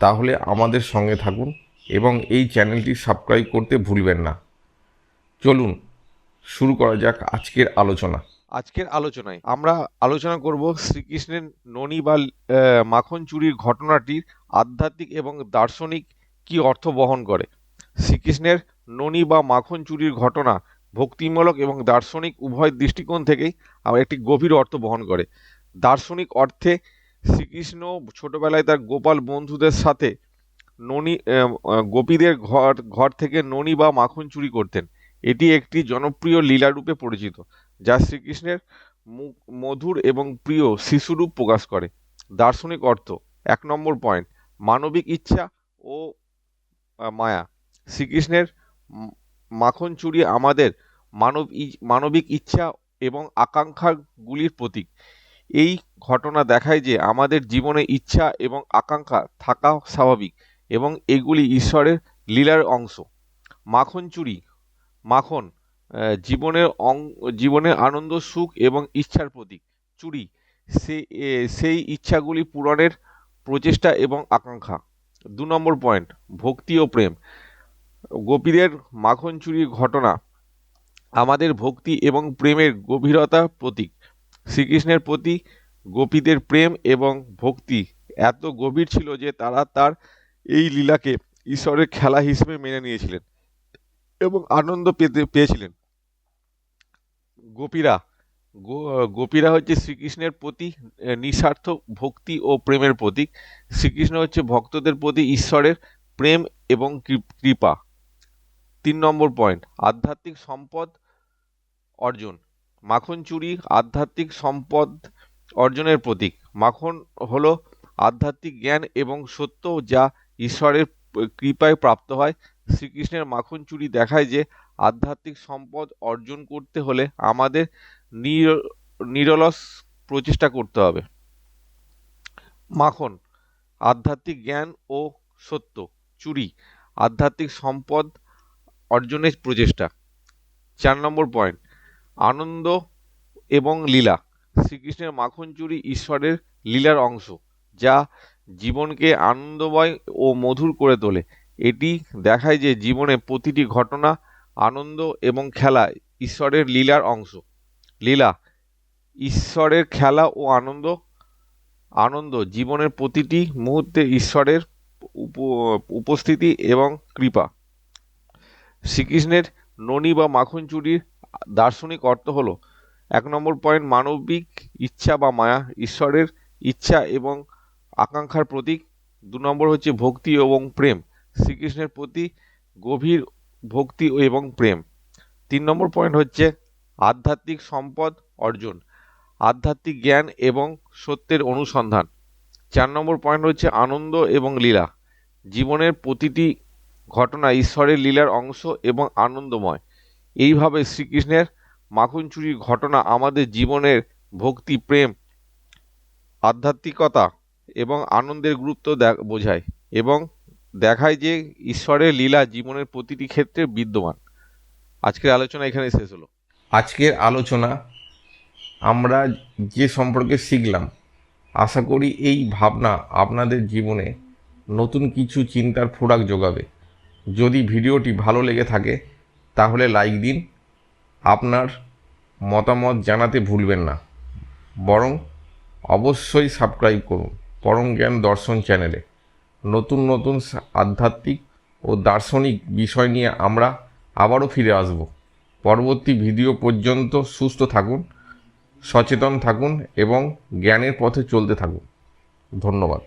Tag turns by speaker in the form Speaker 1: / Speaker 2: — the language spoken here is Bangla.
Speaker 1: তাহলে আমাদের সঙ্গে থাকুন এবং এই চ্যানেলটি সাবস্ক্রাইব করতে ভুলবেন না। চলুন, শুরু করা যাক আজকের আলোচনা।
Speaker 2: আজকের আলোচনায় আমরা আলোচনা করব শ্রীকৃষ্ণের ননি বা মাখন চুরির ঘটনাটির আধ্যাত্মিক এবং দার্শনিক কি অর্থ বহন করে। শ্রীকৃষ্ণের ননি বা মাখন চুরির ঘটনা ভক্তিমূলক এবং দার্শনিক উভয় দৃষ্টিকোণ থেকেই একটি গভীর অর্থ বহন করে। দার্শনিক অর্থে শ্রীকৃষ্ণ ছোটবেলায় তার গোপাল বন্ধুদের সাথে ননি গোপীদের ঘর ঘর থেকে ননি বা মাখন চুরি করতেন। এটি একটি জনপ্রিয় লীলারূপে পরিচিত, যা শ্রীকৃষ্ণের মধুর এবং প্রিয় শিশুরূপ প্রকাশ করে। দার্শনিক অর্থ, এক নম্বর পয়েন্ট মানবিক ইচ্ছা ও মায়া। শ্রীকৃষ্ণের মাখন চুরি আমাদের মানব মানবিক ইচ্ছা এবং আকাঙ্ক্ষাগুলির প্রতীক। এই ঘটনা দেখায় যে আমাদের জীবনে ইচ্ছা এবং আকাঙ্ক্ষা থাকা স্বাভাবিক এবং এগুলি ঈশ্বরের লীলার অংশ। মাখন চুরি, মাখন জীবনের অং, জীবনের আনন্দ, সুখ এবং ইচ্ছার প্রতীক। চুরি, সে সেই ইচ্ছাগুলি পূরণের প্রচেষ্টা এবং আকাঙ্ক্ষা। দু নম্বর পয়েন্ট, ভক্তি ও প্রেম। গোপীদের মাখন চুরির ঘটনা আমাদের ভক্তি এবং প্রেমের গভীরতা প্রতীক। শ্রীকৃষ্ণের প্রতি গোপীদের প্রেম এবং ভক্তি এত গভীর ছিল যে তারা তার এই লীলাকে ঈশ্বরের খেলা হিসেবে মেনে নিয়েছিলেন এবং আনন্দ পেতে পেয়েছিলেন। গোপীরা গোপীরা হচ্ছে শ্রীকৃষ্ণের প্রতি নিঃস্বার্থ ভক্তি ও প্রেমের প্রতীক। শ্রীকৃষ্ণ হচ্ছে ভক্তদের প্রতি ঈশ্বরের প্রেম এবং কৃপা তিন নম্বর পয়েন্ট আধ্যাত্মিক সম্পদ অর্জন। মাখন চুরি আধ্যাত্মিক সম্পদ অর্জনের প্রতীক। মাখন হলো আধ্যাত্মিক জ্ঞান এবং সত্য যা ঈশ্বরের কৃপায় প্রাপ্ত হয়। শ্রীকৃষ্ণের মাখন চুরি দেখায় যে আধ্যাত্মিক সম্পদ অর্জন করতে হলে আমাদের নির- নিরলস প্রচেষ্টা করতে হবে। মাখন, আধ্যাত্মিক জ্ঞান ও সত্য, চুরি, আধ্যাত্মিক সম্পদ অর্জনের প্রচেষ্টা। চার নম্বর পয়েন্ট আনন্দ এবং লীলা। শ্রীকৃষ্ণের মাখন চুরি ঈশ্বরের লীলার অংশ, যা জীবনকে আনন্দময় ও মধুর করে তোলে। এটি দেখায় যে জীবনে প্রতিটি ঘটনা, আনন্দ এবং খেলা ঈশ্বরের লীলার অংশ। লীলা, ঈশ্বরের খেলা ও আনন্দ আনন্দ জীবনের প্রতিটি মুহূর্তে ঈশ্বরের উপ- উপস্থিতি এবং কৃপা। শ্রীকৃষ্ণের ননি বা মাখন চুরির দার্শনিক অর্থ হলো, এক নম্বর পয়েন্ট মানবিক ইচ্ছা বা মায়া, ঈশ্বরের ইচ্ছা এবং আকাঙ্ক্ষার প্রতীক। দু নম্বর হচ্ছে ভক্তি এবং প্রেম, শ্রীকৃষ্ণের প্রতি গভীর ভক্তি এবং প্রেম। তিন নম্বর পয়েন্ট হচ্ছে আধ্যাত্মিক সম্পদ অর্জন, আধ্যাত্মিক জ্ঞান এবং সত্যের অনুসন্ধান। চার নম্বর পয়েন্ট হচ্ছে আনন্দ এবং লীলা, জীবনের প্রতিটি ঘটনা ঈশ্বরের লীলার অংশ এবং আনন্দময়। এইভাবে শ্রীকৃষ্ণের মাখন চুরির ঘটনা আমাদের জীবনের ভক্তি, প্রেম, আধ্যাত্মিকতা এবং আনন্দের গুরুত্ব বোঝায় এবং দেখায় যে ঈশ্বরের লীলা জীবনের প্রতিটি ক্ষেত্রে বিদ্যমান। আজকের আলোচনা এখানে শেষ হলো।
Speaker 1: আজকের আলোচনা আমরা যে সম্পর্কে শিখলাম, আশা করি এই ভাবনা আপনাদের জীবনে নতুন কিছু চিন্তার ফোরাক যোগাবে। যদি ভিডিওটি ভালো লেগে থাকে, তাহলে লাইক দিন। আপনার মতামত জানাতে ভুলবেন না। বরং অবশ্যই সাবস্ক্রাইব করুন পরম জ্ঞান দর্শন চ্যানেলে নতুন নতুন আধ্যাত্মিক ও দার্শনিক বিষয় নিয়ে আমরা আবারও ফিরে আসব। পরবর্তী ভিডিও পর্যন্ত সুস্থ থাকুন, সচেতন থাকুন এবং জ্ঞানের পথে চলতে থাকুন। ধন্যবাদ।